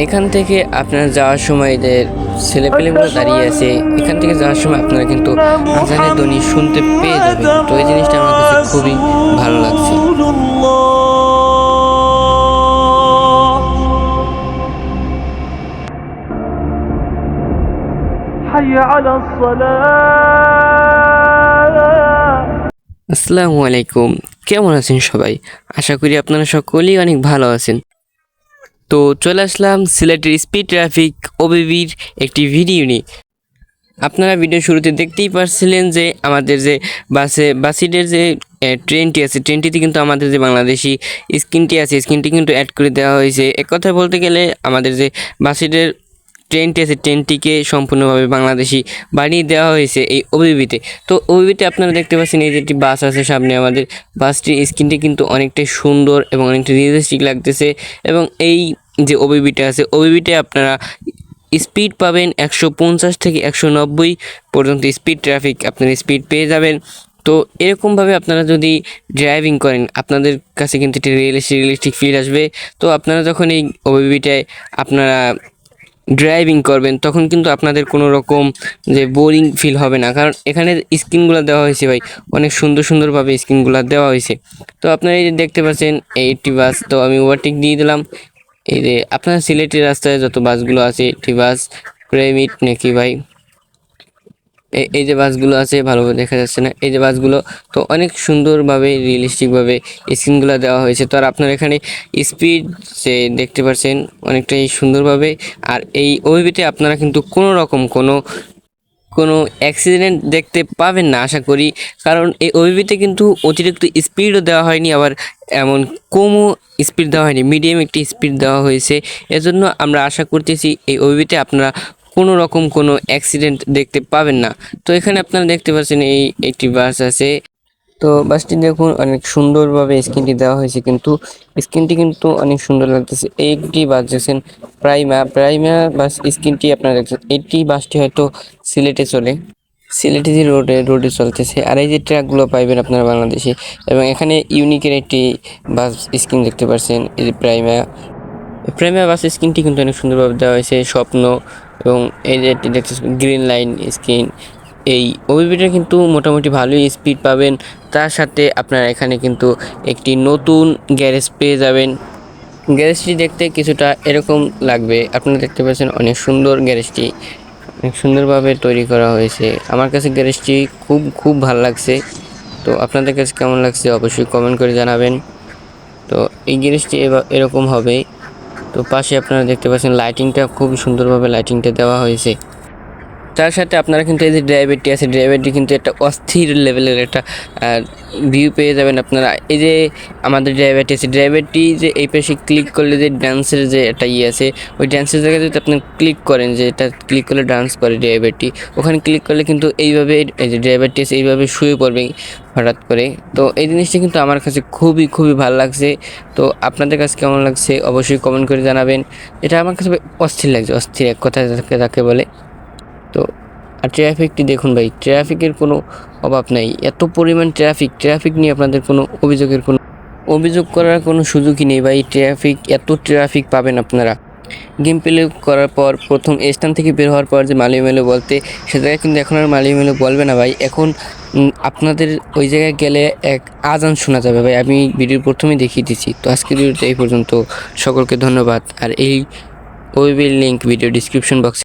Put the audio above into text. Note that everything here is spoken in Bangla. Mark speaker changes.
Speaker 1: এখান থেকে আপনার যাওয়ার সময় যে ছেলেপেলেগুলো দাঁড়িয়ে আছে, এখান থেকে যাওয়ার সময় আপনারা কিন্তু আজানের ধ্বনি শুনতে পেয়ে যাবেন। তো এই জিনিসটা আমার কাছে খুবই ভালো লাগছে। আসসালামু আলাইকুম। কেমন আছেন সবাই? আশা করি আপনারা সকলেই অনেক ভালো আছেন। তো চলে আসলাম সিলেটের স্পিড ট্রাফিক ওবিবির একটি ভিডিও নিয়ে। আপনারা ভিডিও শুরুতে দেখতেই পারছিলেন যে আমাদের যে বাসে বাসিটের যে ট্রেনটি আছে ট্রেনটিতে কিন্তু আমাদের যে বাংলাদেশি স্ক্রিনটি আছে স্ক্রিনটি কিন্তু অ্যাড করে দেওয়া হয়েছে। এক কথায় বলতে গেলে আমাদের যে বাসিটের ট্রেনটি আছে ট্রেনটিকে সম্পূর্ণভাবে বাংলাদেশি বানিয়ে দেওয়া হয়েছে এই ওবিবিতে। তো ওবিবিতে আপনারা দেখতে পাচ্ছেন এই যে একটি বাস আছে সামনে আমাদের। বাসটির স্ক্রিনটি কিন্তু অনেকটাই সুন্দর এবং অনেকটা রিয়েলিস্টিক লাগতেছে এবং এই যে ওবিবিটা আছে, ওবিবিতে আপনারা স্পিড পাবেন একশো পঞ্চাশ থেকে একশো নব্বই পর্যন্ত স্পিড ট্রাফিক, আপনারা স্পিড পেয়ে যাবেন। তো এরকমভাবে আপনারা যদি ড্রাইভিং করেন, আপনাদের কাছে কিন্তু একটি রিয়েলিস্টিক রিয়েলিস্টিক ফিল আসবে। তো আপনারা যখন এই ওবিবিটায় আপনারা ড্রাইভিং করবেন, তখন কিন্তু আপনাদের কোনো রকম যে বোরিং ফিল হবে না। কারণ এখানে স্ক্রিনগুলো দেওয়া হয়েছে ভাই, অনেক সুন্দর সুন্দরভাবে স্ক্রিনগুলো দেওয়া হয়েছে। তো আপনারা এই দেখতে পাচ্ছেন এইটি বাস তো আমি ওভারটেক দিয়ে দিলাম। এই যে আপনার সিলেটের রাস্তায় যত বাসগুলো আছে একটি বাস প্রেমিট নাকি ভাই? এই যে বাসগুলো আছে ভালোভাবে দেখা যাচ্ছে না। এই যে বাসগুলো, তো অনেক সুন্দরভাবে, রিয়েলিস্টিকভাবে স্ক্রিনগুলো দেওয়া হয়েছে। তো আর আপনার এখানে স্পিড যে দেখতে পাচ্ছেন, অনেকটাই সুন্দরভাবে। আর এই ওবিবিতে আপনারা কিন্তু কোনো রকম কোনো কোনো অ্যাক্সিডেন্ট দেখতে পাবেন না, আশা করি। কারণ এই ওবিবিতে কিন্তু অতিরিক্ত স্পিডও দেওয়া হয়নি, আবার এমন কমও স্পিড দেওয়া হয়নি মিডিয়াম একটি স্পিড দেওয়া হয়েছে। এজন্য আমরা আশা করতেছি এই ওবিবিতে আপনারা কোনো রকম কোনো অ্যাক্সিডেন্ট দেখতে পাবেন না। তো এখানে আপনারা দেখতে পাচ্ছেন এই একটি বাস আছে। তো বাসটি দেখুন, অনেক সুন্দরভাবে স্ক্রিনটি দেওয়া হয়েছে কিন্তু স্ক্রিনটি কিন্তু অনেক সুন্দর লাগতেছে। এই একটি বাস দেখছেন, প্রাইমা প্রাইমা বাস স্ক্রিনটি আপনারা দেখছেন এইটি বাসটি হয়তো সিলেটে চলে, সিলেটে যে রোডে রোডে চলতেছে। আর এই যে ট্র্যাকগুলো পাইবেন আপনারা বাংলাদেশে, এবং এখানে ইউনিকের একটি বাস স্ক্রিন দেখতে পাচ্ছেন এই যে প্রাইমা। প্রেমিয়া বাস স্ক্রিনটি কিন্তু অনেক সুন্দরভাবে দেওয়া হয়েছে, স্বপ্ন, এবং এই যে এটি দেখতে গ্রিন লাইন স্ক্রিন এই ওবিবিটা কিন্তু মোটামুটি ভালোই স্পিড পাবেন। তার সাথে আপনারা এখানে কিন্তু একটি নতুন গ্যারেজ পেয়ে যাবেন। গ্যারেজটি দেখতে কিছুটা এরকম লাগবে। আপনারা দেখতে পাচ্ছেন অনেক সুন্দর গ্যারেজটি অনেক সুন্দরভাবে তৈরি করা হয়েছে। আমার কাছে গ্যারেজটি খুব খুব ভালো লাগছে। তো আপনাদের কাছে কেমন লাগছে অবশ্যই কমেন্ট করে জানাবেন। তো এই গ্যারেজটি এরকম হবে। তো পাশে আপনারা দেখতে পাচ্ছেন লাইটিংটা খুব সুন্দরভাবে লাইটিংটা দেওয়া হয়েছে। তার সাথে আপনারা কিন্তু এই যে ড্রাইভারটি আছে ড্রাইভারটি কিন্তু একটা অস্থির লেভেলের একটা ভিউ পেয়ে যাবেন আপনারা। এই যে আমাদের ড্রাইভারটি আছে ড্রাইভারটি যে এই পাশে ক্লিক করলে যে ডান্সের যে একটা ইয়ে আছে, ওই ডান্সের জায়গায় যদি আপনি ক্লিক করেন যে এটা ক্লিক করলে ডান্স করে ড্রাইভারটি ওখানে ক্লিক করলে কিন্তু এইভাবে, এই যে ড্রাইভারটি আছে এইভাবে শুয়ে পড়বে হঠাৎ করে। তো এই জিনিসটা কিন্তু আমার কাছে খুবই খুবই ভালো লাগছে। তো আপনাদের কাছে কেমন লাগছে অবশ্যই কমেন্ট করে জানাবেন। এটা আমার কাছে অস্থির লাগছে, অস্থির এক কথায় তাকে বলে। আর ট্রাফিকটি দেখুন ভাই ট্রাফিকের কোনো অভাব নাই। এত পরিমাণ ট্রাফিক ট্রাফিক নিয়ে আপনাদের কোনো অভিযোগের কোনো অভিযোগ করার কোনো সুযোগই নেই ভাই। ট্রাফিক এত ট্রাফিক পাবেন আপনারা। গেম প্লে করার পর, প্রথম স্থান থেকে বের হওয়ার পর যে মালিয়ে মেলো বলতে, সে জায়গায় কিন্তু এখন আর মালিয়ে মেলো বলবে না ভাই। এখন আপনাদের ওই জায়গায় গেলে এক আজান শোনা যাবে ভাই। আমি ভিডিওর প্রথমেই দেখিয়ে দিচ্ছি তো আজকের ভিডিওটা এই পর্যন্ত। সকলকে ধন্যবাদ। আর এই ওয়েবের লিঙ্ক ভিডিও ডিসক্রিপশন বক্সে